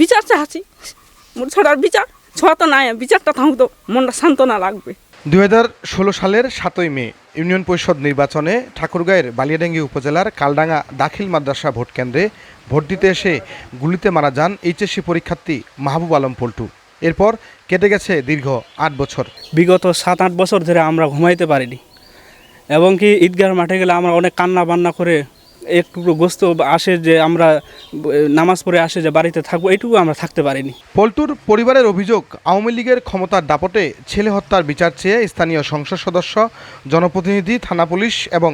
বিচার চাচ্ছি মোর ছড়ার বিচার ছড়া তো নাই বিচারটা থাকুক তো মনটা সান্ত্বনা লাগবে। দু হাজার ষোলো সালের সাতই মে ইউনিয়ন পরিষদ নির্বাচনে ঠাকুরগাঁয়ের বালিয়াডাঙ্গি উপজেলার কালডাঙ্গা দাখিল মাদ্রাসা ভোট কেন্দ্রে ভোট দিতে এসে গুলিতে মারা যান এইচএসসি পরীক্ষার্থী মাহবুব আলম পল্টু। এরপর কেটে গেছে দীর্ঘ আট বছর। বিগত সাত আট বছর ধরে আমরা ঘুমাইতে পারিনি। এবং কি ঈদগাহ মাঠে গেলে আমরা অনেক কান্না বান্না করে একটু গোস্ত আসে যে আমরা, নামাজ পড়ে আসে যে বাড়িতে থাকব, এইটুকু আমরা থাকতে পারিনি। পল্টুর পরিবারের অভিযোগ, আওয়ামী লীগের ক্ষমতার দাপটে ছেলে হত্যার বিচার চেয়ে স্থানীয় সংসদ সদস্য, জনপ্রতিনিধি, থানা পুলিশ এবং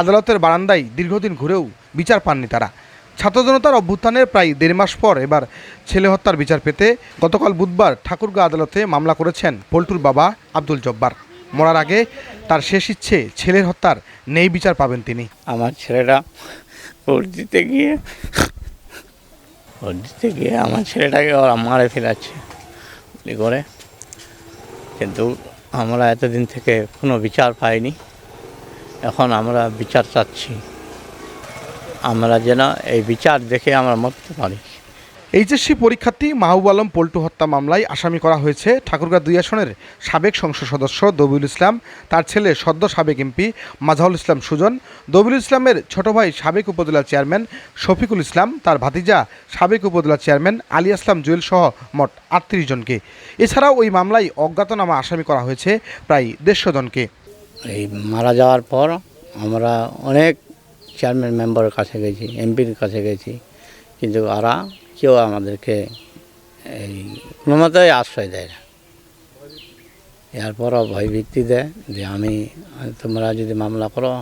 আদালতের বারান্দায় দীর্ঘদিন ঘুরেও বিচার পাননি তারা। ছাত্র জনতার অভ্যুত্থানের প্রায় দেড় মাস পর এবার ছেলে হত্যার বিচার পেতে গতকাল বুধবার ঠাকুরগাঁ আদালতে মামলা করেছেন পল্টুর বাবা আব্দুল জব্বার। মরার আগে তার শেষ ইচ্ছে ছেলের হত্যার নেই বিচার পাবেন তিনি। আমার ছেলেটা ভোট দিতে গিয়ে ভোট দিতে গিয়ে আমার ছেলেটাকে ওরা মারে ফেলাচ্ছে গুলি করে। কিন্তু আমরা এতদিন থেকে কোনো বিচার পাইনি। এখন আমরা বিচার চাচ্ছি। আমরা যেন এই বিচার দেখে আমরা মরতে পারি। এইচএসসি পরীক্ষার্থী মাহবুব আলম পল্টু হত্যা মামলায় আসামি করা হয়েছে ঠাকুরগাঁ দুই আসনের সাবেক সংসদ সদস্য দবিউল ইসলাম, তার ছেলে সদ্য সাবেক এমপি মাজাহুল ইসলাম সুজন দবিউল ইসলামের ছোট ভাই সাবেক উপজেলা চেয়ারম্যান শফিকুল ইসলাম, তার ভাতিজা সাবেক উপজেলা চেয়ারম্যান আলী আসলাম জুয়েল সহ মোট আটত্রিশ জনকে। এছাড়াও ওই মামলায় অজ্ঞাতনামা আসামি করা হয়েছে প্রায় দেড়শো জনকে। এই মারা যাওয়ার পর আমরা অনেক চেয়ারম্যান মেম্বারের কাছে গেছি, এমপির কাছে গেছি। কিন্তু ওরা কেউ আমাদেরকে এই কোনো মতোই আশ্রয় দেয় না। এরপরও ভয়ভীতি দেয় যে আমি, তোমরা যদি মামলা করো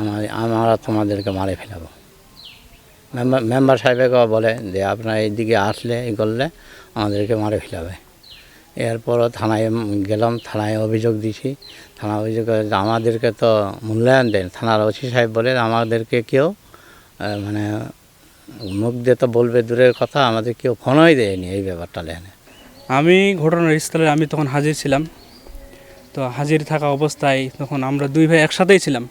আমার, আমরা তোমাদেরকে মারে ফেলাবো। মেম্বার মেম্বার সাহেবকেও বলে যে আপনারা এইদিকে আসলে, এই করলে আমাদেরকে মারে ফেলাবে। এরপরও থানায় গেলাম, থানায় অভিযোগ দিছি। থানা অভিযোগ আমাদেরকে তো মূল্যায়ন দেন থানার ওসি সাহেব বলে আমাদেরকে কেউ মানে মুখ দিয়ে তো বলবে দূরের কথা, আমাদের কেউ ফোনই দেয়নি এই ব্যাপারটা লেনে আমি ঘটনার স্থলে আমি তখন হাজির ছিলাম। তো হাজির থাকা অবস্থায় তখন আমরা দুই ভাই একসাথেই ছিলাম।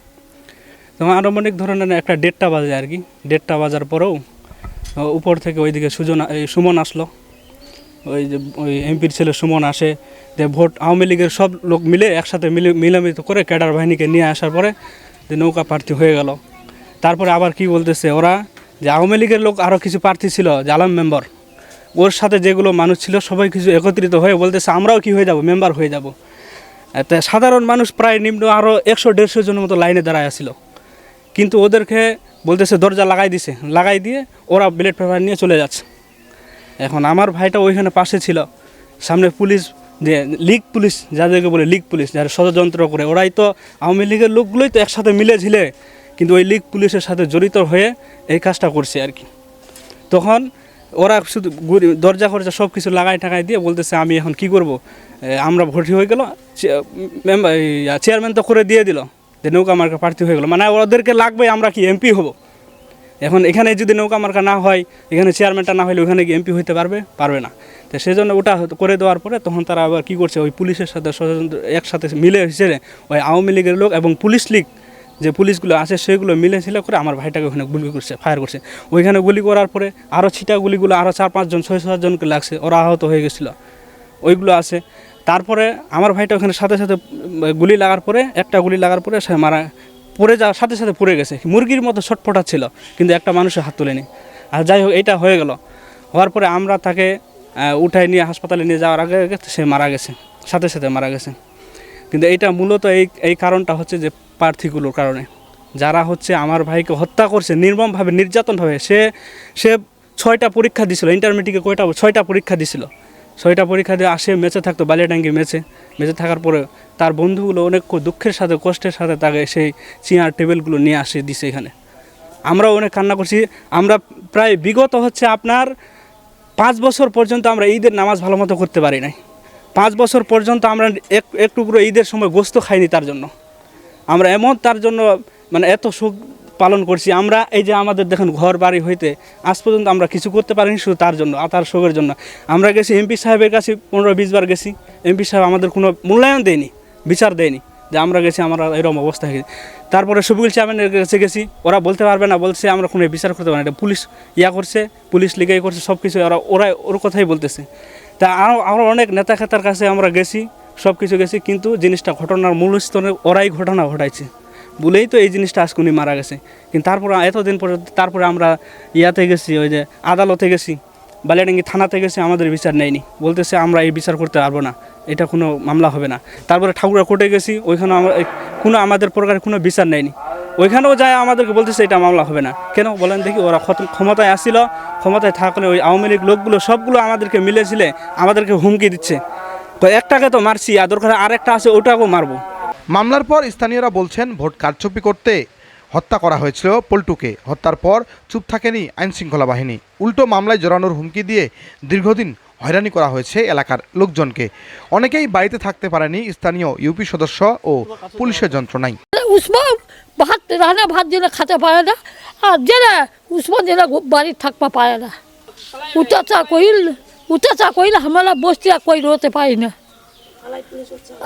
তখন আনুমানিক ধরনের একটা দেড়টা বাজে আর কি। দেড়টা বাজার পরেও উপর থেকে ওইদিকে সুজন, এই সুমন আসলো। ওই যে, ওই এমপির ছেলে সুমন আসে, যে ভোট আওয়ামী লীগের সব লোক মিলে একসাথে মিলে মিলামিত করে ক্যাডার বাহিনীকে নিয়ে আসার পরে যে নৌকা প্রার্থী হয়ে গেল। তারপরে আবার কি বলতেছে ওরা? যে আওয়ামী লীগের লোক আরও কিছু প্রার্থী ছিল যে আলাম মেম্বার। ওর সাথে যেগুলো মানুষ ছিল, সবাই কিছু একত্রিত হয়ে বলতেছে, আমরাও কি হয়ে যাব? মেম্বার হয়ে যাব। তা সাধারণ মানুষ প্রায় নিম্ন আরও একশো দেড়শো জনের মতো লাইনে দাঁড়ায় আসছিল কিন্তু ওদেরকে বলতেছে, দরজা লাগাই দিছে। লাগাই দিয়ে ওরা ব্লেড পেপার নিয়ে চলে যাচ্ছে। এখন আমার ভাইটা ওইখানে পাশে ছিল। সামনে পুলিশ, যে লীগ পুলিশ, যাদেরকে বলে লিগ পুলিশ, যারা ষড়যন্ত্র করে, ওরাই তো আওয়ামী লীগের লোকগুলোই তো একসাথে মিলে ঝিলে কিন্তু ওই লীগ পুলিশের সাথে জড়িত হয়ে এই কাজটা করছে আর কি। তখন ওরা শুধু দরজা ফরজা সব কিছু লাগাই টাকাই দিয়ে বলতেছে, আমি এখন কি করব? আমরা ভর্তি হয়ে গেল মেম্বার চেয়ারম্যান তো করে দিয়ে দিল যে নৌকা মার্কা প্রার্থী হয়ে গেলো। মানে ওদেরকে লাগবে আমরা কি এমপি হব? এখন এখানে যদি নৌকা মার্কা না হয়, এখানে চেয়ারম্যানটা না হলে ওখানে কি এমপি হইতে পারবে? পারবে না। তো সেই জন্য ওটা করে দেওয়ার পরে তখন তারা আবার কী করছে, ওই পুলিশের সাথে একসাথে মিলে হিসেবে ওই আওয়ামী লীগের লোক এবং পুলিশ লীগ যে পুলিশগুলো আছে সেগুলো মিলে ছিল করে আমার ভাইটাকে ওখানে গুলি করছে ফায়ার করছে। ওইখানে গুলি করার পরে আরও ছিটা গুলিগুলো আরও চার পাঁচজন, ছয় সাতজনকে লাগছে, ওরা আহত হয়ে গেছিল। ওইগুলো আছে। তারপরে আমার ভাইটা ওখানে সাথে সাথে গুলি লাগার পরে, একটা গুলি লাগার পরে সে মারা, পড়ে যাওয়ার সাথে সাথে পড়ে গেছে। মুরগির মতো ছটফটা ছিল, কিন্তু একটা মানুষের হাত তোলেনি। আর যাই হোক, এটা হয়ে গেল। হওয়ার পরে আমরা তাকে উঠায় নিয়ে হাসপাতালে নিয়ে যাওয়ার আগে সে মারা গেছে, সাথে সাথে মারা গেছে। কিন্তু এটা মূলত এই এই কারণটা হচ্ছে যে প্রার্থীগুলোর কারণে। যারা হচ্ছে আমার ভাইকে হত্যা করছে, নির্মমভাবে, নির্যাতনভাবে, সে সে ছয়টা পরীক্ষা দিছিল, ইন্টারমিডিয়েটে কয়টা, ছয়টা পরীক্ষা দিছিল। ছয়টা পরীক্ষা দিয়ে আসে, মেচে থাকতো, বালিয়াডাঙ্গি মেচে। মেচে থাকার পরে তার বন্ধুগুলো অনেক দুঃখের সাথে, কষ্টের সাথে তাকে সেই চেয়ার, টেবিলগুলো নিয়ে আসে, দিছে এখানে। আমরাও অনেক কান্না করছি। আমরা প্রায় বিগত হচ্ছে আপনার পাঁচ বছর পর্যন্ত আমরা ঈদের নামাজ ভালো মতো করতে পারি নাই। পাঁচ বছর পর্যন্ত আমরা এক এক টুকরো ঈদের সময় গোস্ত খাইনি তার জন্য। আমরা এমন তার জন্য মানে এত সুখ পালন করছি, আমরা এই যে আমাদের দেখেন ঘর বাড়ি হইতে আজ পর্যন্ত আমরা কিছু করতে পারিনি শুধু তার জন্য, আর তার শোকের জন্য। আমরা গেছি এমপি সাহেবের কাছে পনেরো বিশ বার গেছি, এমপি সাহেব আমাদের কোনো মূল্যায়ন দেয়নি, বিচার দেয়নি যে আমরা গেছি, আমরা এরকম অবস্থা হয়ে তারপরে সবুল চেয়ারম্যানের কাছে গেছি, ওরা বলতে পারবে না, বলছে আমরা কোনো বিচার করতে পারি না পুলিশ ইয়া করছে, পুলিশ লিগাই করছে সব কিছু ওরা ওরা ওর কথাই বলতেছে। তা আরও অনেক নেতা খেতার কাছে আমরা গেছি সব কিছু গেছি, কিন্তু জিনিসটা ঘটনার মূল স্তরে ওরাই ঘটনা ঘটাইছে। বলেই তো এই জিনিসটা আজকে উনি মারা গেছে। কিন্তু তারপর এতদিন পর্যন্ত তারপরে আমরা ইয়াতে গেছি, ওই যে আদালতে গেছি, বালিয়াডাঙ্গি থানাতে গেছি, আমাদের বিচার নেয়নি। বলতেছে, আমরা এই বিচার করতে পারব না, এটা কোনো মামলা হবে না। তারপরে ঠাকুরা কোর্টে গেছি, ওইখানে আমরা, কোনো আমাদের প্রকার কোনো বিচার নেয়নি। ওইখানেও যায়, আমাদেরকে বলতেছে এটা মামলা হবে না। কেন? বলেন দেখি, ওরা ক্ষমতায় আসছিল, ক্ষমতায় থাকলে ওই আওয়ামী লীগ লোকগুলো সবগুলো আমাদেরকে মিলেছিলে, আমাদেরকে হুমকি দিচ্ছে। তো একটাকে তো মারছি, আর দরকার আর একটা আছে, ওটাকেও মারবো। মামলার পর স্থানীয়রা বলছেন, ভোট কারচুপি করতে হত্যা করা হয়েছিল পল্টুকে। হত্যার পর চুপ থাকেনি আইনশৃঙ্খলা বাহিনী। উল্টো মামলায় জড়ানোর হুমকি দিয়ে দীর্ঘদিন হয়রানি করা হয়েছে এলাকার লোকজনকে। অনেকেই বাড়িতে থাকতে পারেনি, স্থানীয় ইউপি সদস্য ও পুলিশের যন্ত্রণায়। উসমান ভাত রান্না, ভাত যেন খেতে পারে না, আর যেন উসমান যেন বাড়ি থাকবা পারে না। অত্যাচার করিল অত্যাচার করিল আমরা বসতে আর কই রতে পারি না।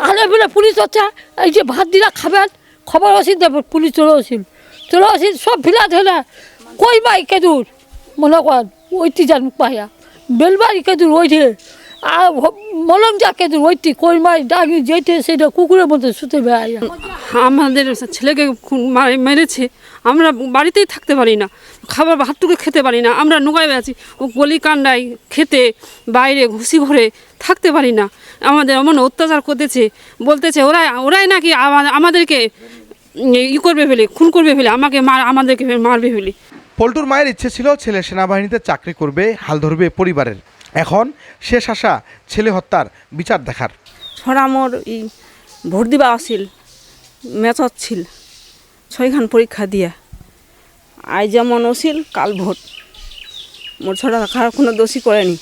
আলে বলে পুলিশ হচ্ছে, এই যে ভাত দিলা খাবেন, খবর আসিল দেব পুলিশ চলে আসিল। চলে আসিল, সব ফিলা ধরে কই মাই কেদুর মনে করেন ওইটি জান পাইয়া। বেলবাড়ি কেদুর ওইটে আর মলম যা কেদুর ওইটি কই মাই ডাঙি যেতে সেটা কুকুরের মধ্যে শুতে বেড়াইয়া আমাদের ছেলেকে খুন- মারে- মেরেছে আমরা বাড়িতেই থাকতে পারি না খাবার ভাতটুকু খেতে পারি না আমরা নোগায় আছি ও গলি কান্ডায় খেতে বাইরে ঘুষি ঘরে থাকতে পারি না। আমাদের এমন অত্যাচার করতেছে বলতেছে ওরা ওরাই নাকি আমাদেরকে ই করবে ফেলে খুন করবে ফেলে আমাকে মার আমাদেরকে মারবে ফেলে। পল্টুর মায়ের ইচ্ছে ছিল ছেলে সেনাবাহিনীতে চাকরি করবে হাল ধরবে পরিবারের। এখন শেষ আশা ছেলে হত্যার বিচার দেখার। ছড়া মোর ই ভোট দিবা আছিল মেচত ছিল ছয়খান পরীক্ষা দিয়া। আজ যেমন আছিল, কাল ভোট। মোর ছড়া খারাপ কোনো দোষী করেনি।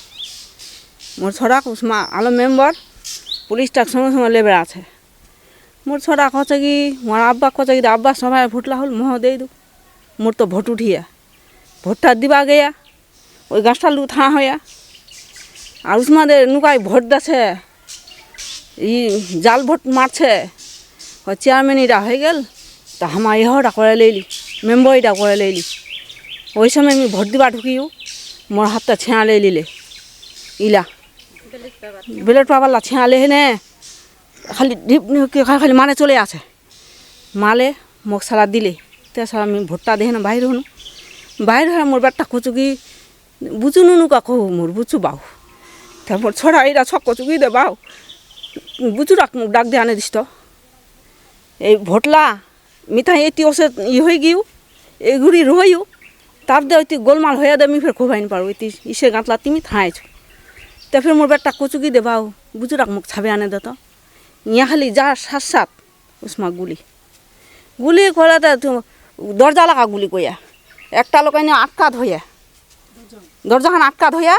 মোর ছড়া কুসমা আলো মেম্বার পুলিশটার সঙ্গে সঙ্গে লেবে আছে। মোর ছড়া কছে কি, মোর আব্বা কচে কি, আব্বা সবাই ভোটলা হল মহ দেই দু। মোর তো ভোট উঠিয়া। ভোটটা দিবা গেয়া, ওই গাছটা লু থা হইয়া। আর উসমাদের নুকাই ভোট দাছে। ই জাল ভোট মারছে। চেয়ারম্যান এটা হয়ে গেল, তা আমার ইহটা করে লইলি মেম্বার এটা করে লইলি। ওই সময় আমি ভোট দিবা ঢুকিও মোর হাতটা ছেঁয়া লই লিলে ইলা। বেলেট পাবাল্লা ছেঁয়া লে হেনে, খালি ডিপ খালি মানে চলে আছে মালে, মোক সালা দিলে। তাছাড়া আমি ভোটটা দেখে না বাহির হনু। বাহির হয়ে মোর বেটটা কচুকি বুঝু নুনু কা কহু মোর, বুঝু বাউ তারপর ছড়া এরা ছক কচুকি দে বাউ বুঝু মোক ডাক দিয়ে আনে দিস তো। এই ভোটলা মিঠা এটি ওসে ই হয়ে গিয়েও এগুড়ি রহইও তার দে গোলমাল হয়ে দে, আমি ফের খোবাইন পারো ওইটি ইসে গাঁতলা তুমি থাঁয়েছ তা ফের মোর বেটটা কচুকি দে বাউ বুঝু রাখ মোক ছাবে আনে দে তো। ইয়া খালি যা সাত সাত, উসমা গুলি। গুলি করে দে তো, দরজা লাগা গুলি কইয়া। একটা লোক এনে আটকাত হইয়া। দরজাখান আটকাত হইয়া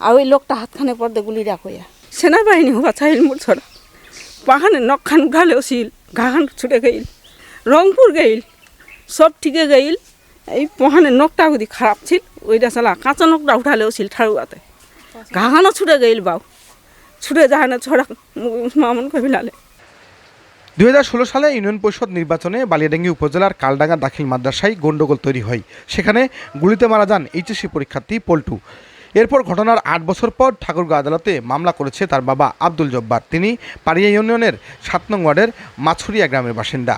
আর ওই লোকটা হাতখানে পর্দে গুলি রাখ হইয়া। সেনাবাহিনী হবা চাইল মোর ছড়া। পাখানে নখান গালেও ছিল ঘাখান ছুটে গেইল, রংপুর গেইল, সব ঠিকে গেইল। এই পাহানে নখটা যদি খারাপ ছিল, ওইটা চালা কাঁচা নখটা উঠালেও ছিল ঠাড়ুয়াতে। ঘাখানও ছুটে গেইল বাউ। ছুটে যায় না ছড়া, মামন কবিলালে দুই হাজার ষোলো সালে ইউনিয়ন পরিষদ নির্বাচনে বালিয়াডাঙ্গি উপজেলার কালডাঙ্গা দাখিল মাদ্রাসায় গণ্ডগোল তৈরি হয়। সেখানে গুলিতে মারা যান এইচএসসি পরীক্ষার্থী পল্টু। এরপর ঘটনার আট বছর পর ঠাকুরগাঁও আদালতে মামলা করেছে তার বাবা আব্দুল জব্বার। তিনি পাড়িয়া ইউনিয়নের সাত নং ওয়ার্ডের মাছুরিয়া গ্রামের বাসিন্দা।